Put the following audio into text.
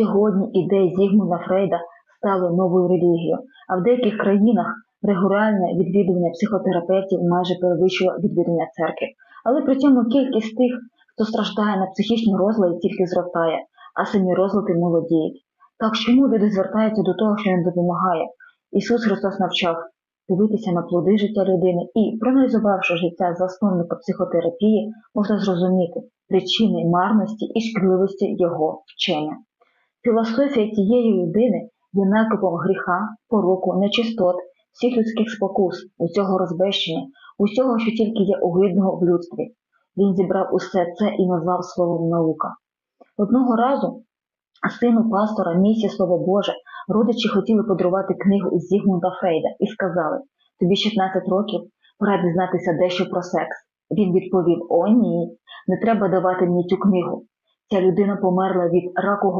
Сьогодні ідеї Зігмунда Фрейда стали новою релігією, а в деяких країнах регулярне відвідування психотерапевтів майже перевищило відвідування церкви. Але при цьому кількість тих, хто страждає на психічні розлади, тільки зростає, а самі розлади молодіють. Так чому люди звертаються до того, що їм допомагає? Ісус Христос навчав дивитися на плоди життя людини і, проаналізувавши життя засновника психотерапії, можна зрозуміти причини марності і шкідливості його вчення. Філософія цієї людини є накипом гріха, пороку, нечистот, всіх людських спокус, усього розбещення, усього, що тільки є огидного в людстві. Він зібрав усе це і назвав словом наука. Одного разу сину пастора місії Слово Боже родичі хотіли подарувати книгу із Зігмунда Фрейда і сказали: тобі 16 років, пора дізнатися дещо про секс. Він відповів: О, ні, не треба давати мені цю книгу. Ця людина померла від раку